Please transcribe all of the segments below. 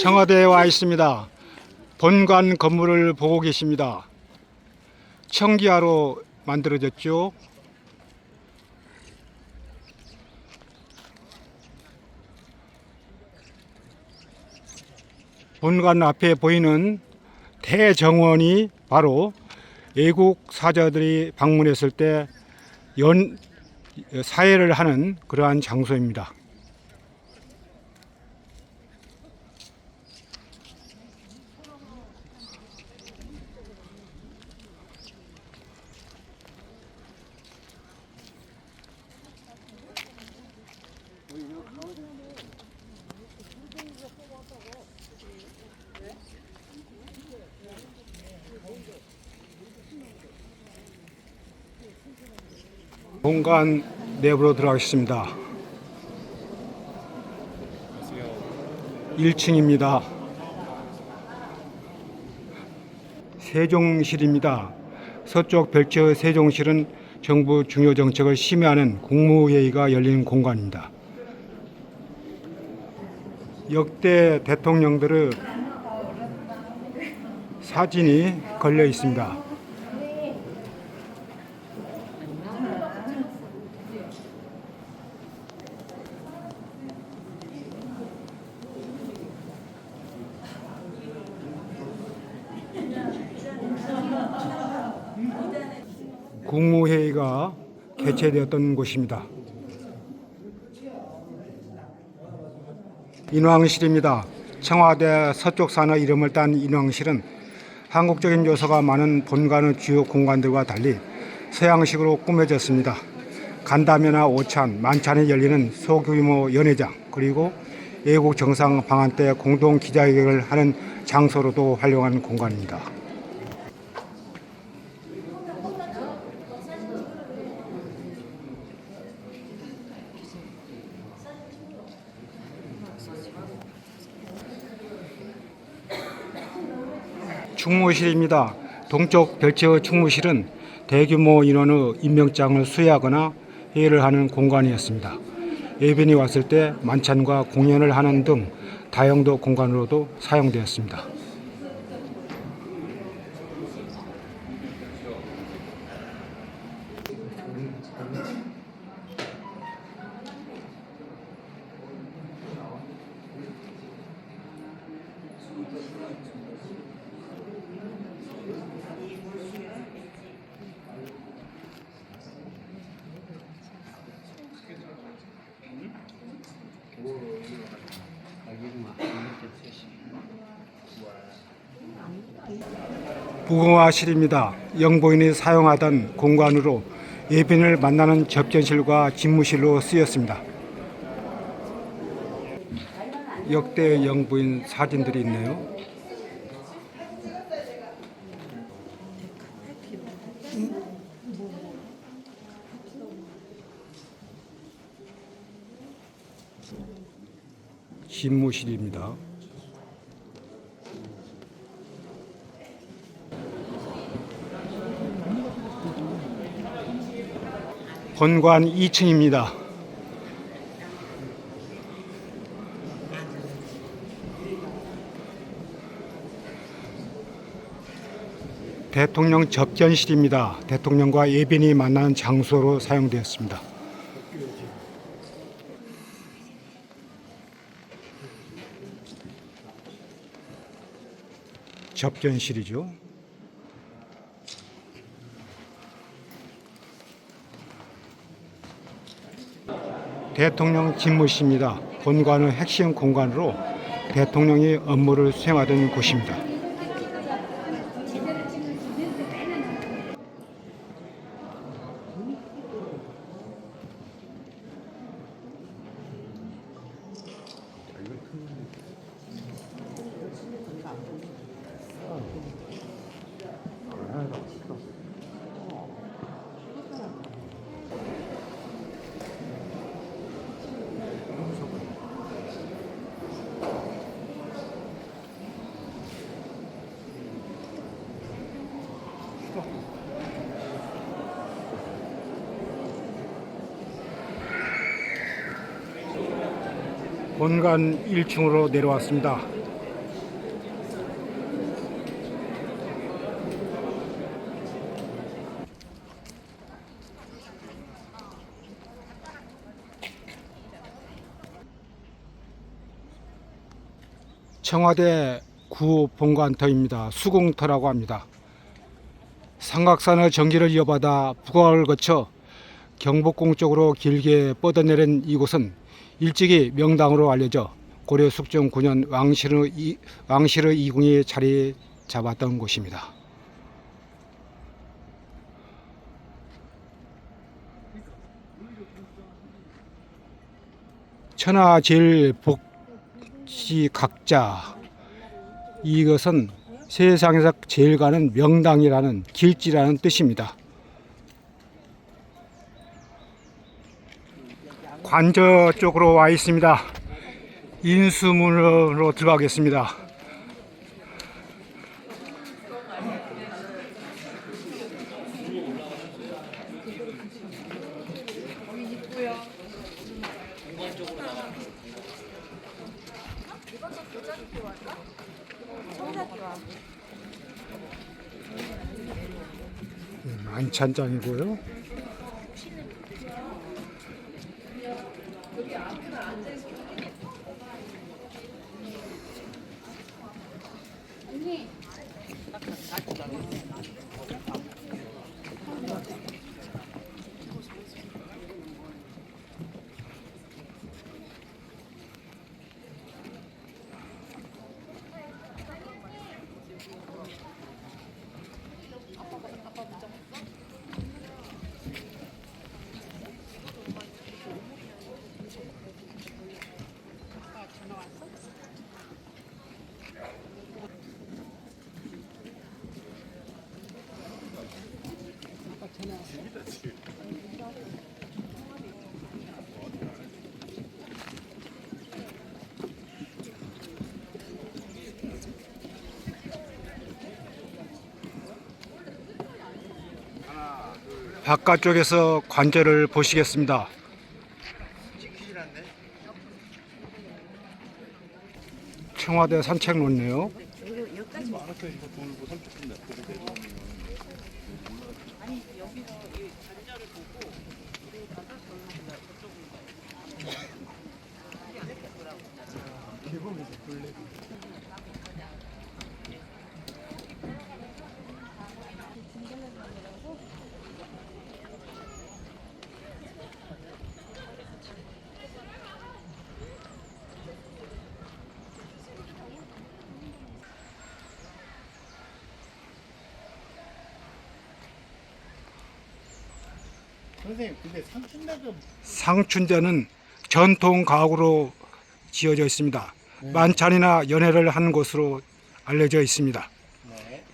청와대에 와 있습니다. 본관 건물을 보고 계십니다. 청기화로 만들어졌죠. 본관 앞에 보이는 대정원이 바로 외국 사자들이 방문했을 때 연 사회를 하는 그러한 장소입니다. 본관 내부로 들어가겠습니다. 1층입니다. 세종실입니다. 서쪽 별채의 세종실은 정부 중요 정책을 심의하는 국무회의가 열리는 공간입니다. 역대 대통령들의 사진이 걸려 있습니다. 국무회의가 개최되었던 곳입니다. 인왕실입니다. 청와대 서쪽 산의 이름을 딴 인왕실은 한국적인 요소가 많은 본관의 주요 공간들과 달리 서양식으로 꾸며졌습니다. 간담회나 오찬, 만찬이 열리는 소규모 연회장 그리고 외국 정상 방한 때 공동 기자회견을 하는 장소로도 활용한 공간입니다. 충무실입니다. 동쪽 별채의 충무실은 대규모 인원의 임명장을 수여하거나 회의를 하는 공간이었습니다. 예빈이 왔을 때 만찬과 공연을 하는 등 다용도 공간으로도 사용되었습니다. 부궁화실입니다. 영부인이 사용하던 공간으로 예빈을 만나는 접견실과 집무실로 쓰였습니다. 역대 영부인 사진들이 있네요. 집무실입니다. 본관 2층입니다. 대통령 접견실입니다. 대통령과 예빈이 만나는 장소로 사용되었습니다. 접견실이죠. 대통령 집무실입니다. 본관의 핵심 공간으로 대통령이 업무를 수행하던 곳입니다. 본관 1층으로 내려왔습니다. 청와대 구 본관터입니다. 수공터라고 합니다. 삼각산의 전기를 이어받아 북어를 거쳐 경복궁 쪽으로 길게 뻗어내린 이곳은 일찍이 명당으로 알려져 고려 숙종 9년 왕실의, 이, 왕실의 이궁이 자리 잡았던 곳입니다. 천하 제일 복지 각자 이것은 세상에서 제일 가는 명당이라는 길지라는 뜻입니다. 관저 쪽으로 와 있습니다. 인수문으로 들어가겠습니다. 만찬장이고요. 바깥쪽에서 관절을 보시겠습니다. 청와대 산책로네요. 개봉이죠, 블랙. 선생님 근데 상춘대가 상춘대는 전통 가옥으로 지어져 있습니다. 만찬이나 연회를 하는 곳으로 알려져 있습니다. 네.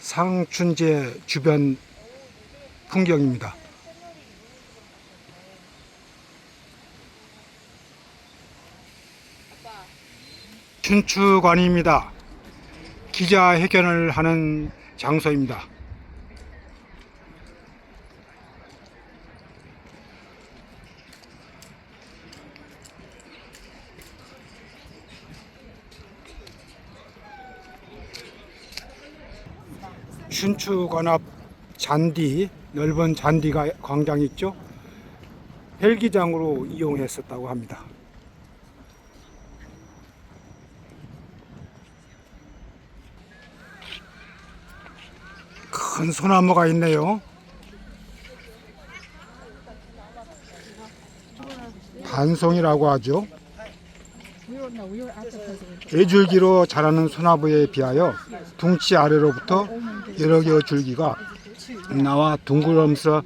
상춘제 주변 풍경입니다. 춘추관입니다. 기자회견을 하는 장소입니다. 춘추관 앞 잔디 넓은 잔디가 광장이 있죠. 헬기장으로 이용했었다고 합니다. 큰 소나무가 있네요. 반송이라고 하죠. 애줄기로 자라는 소나무에 비하여 둥치 아래로부터 여러 개의 줄기가 나와 둥그러면서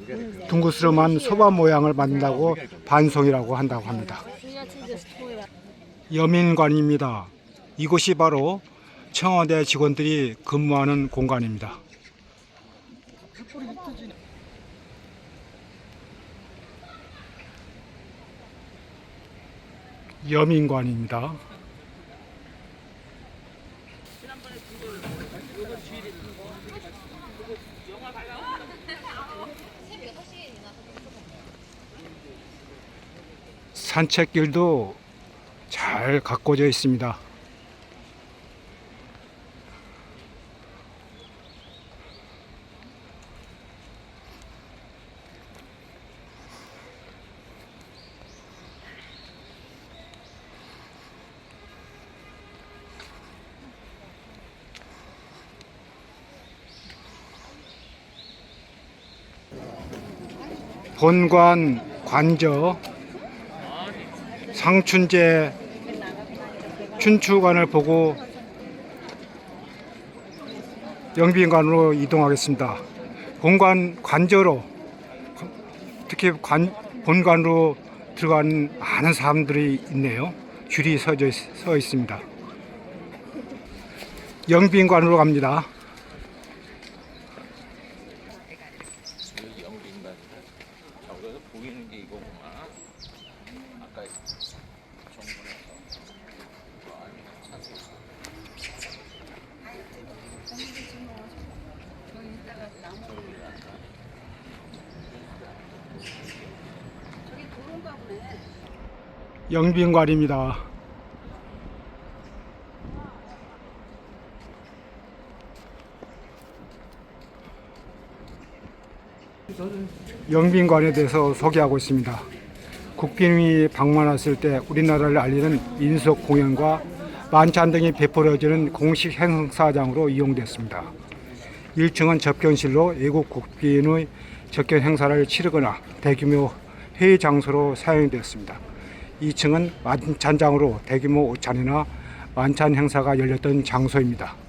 둥그스름한 소바 모양을 만든다고 반송이라고 한다고 합니다. 여민관입니다. 이곳이 바로 청와대 직원들이 근무하는 공간입니다. 여민관입니다. 산책길도 잘 가꿔져 있습니다. 본관 관저 상춘제 춘추관을 보고 영빈관으로 이동하겠습니다. 본관 관저로 특히 관, 본관으로 들어가는 많은 사람들이 있네요. 줄이 서져 있, 서 있습니다. 영빈관으로 갑니다. 여기 영빈관 저기서 보이는 게 이거구나. 아까 정문에서. 영빈관입니다. 영빈관에 대해서 소개하고 있습니다. 국빈이 방문했을 때 우리나라를 알리는 인석 공연과 만찬 등이 베풀어지는 공식 행사장으로 이용됐습니다. 1층은 접견실로 외국 국빈의 접견 행사를 치르거나 대규모 회의 장소로 사용되었습니다. 2층은 만찬장으로 대규모 오찬이나 만찬 행사가 열렸던 장소입니다.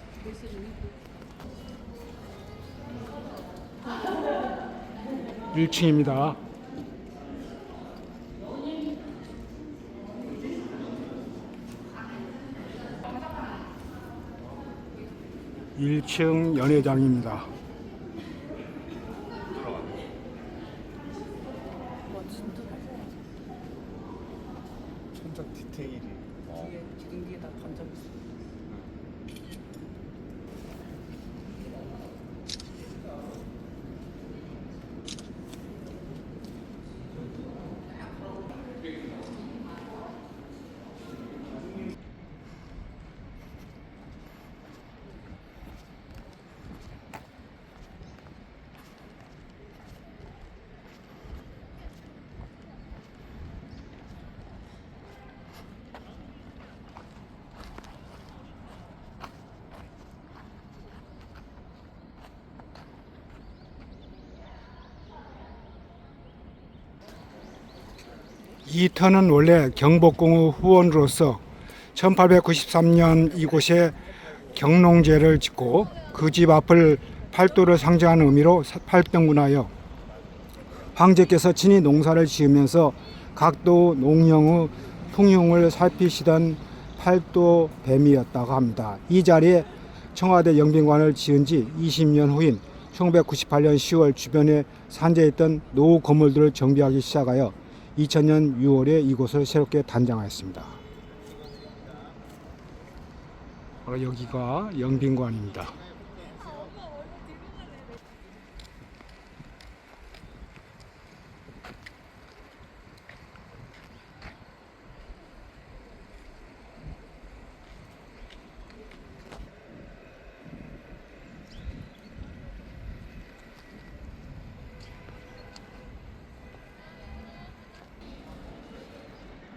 일층입니다 1층 연회장입니다. 천장 디테일이. 기둥기에다 던져봤어. 이 터는 원래 경복궁의 후원으로서 1893년 이곳에 경농제를 짓고 그 집 앞을 팔도를 상징하는 의미로 팔병군하여 황제께서 친히 농사를 지으면서 각도 농령의 풍흉을 살피시던 팔도 뱀이었다고 합니다. 이 자리에 청와대 영빈관을 지은 지 20년 후인 1998년 10월 주변에 산재했던 노후 건물들을 정비하기 시작하여 2000년 6월에 이곳을 새롭게 단장하였습니다. 바로 여기가 영빈관입니다.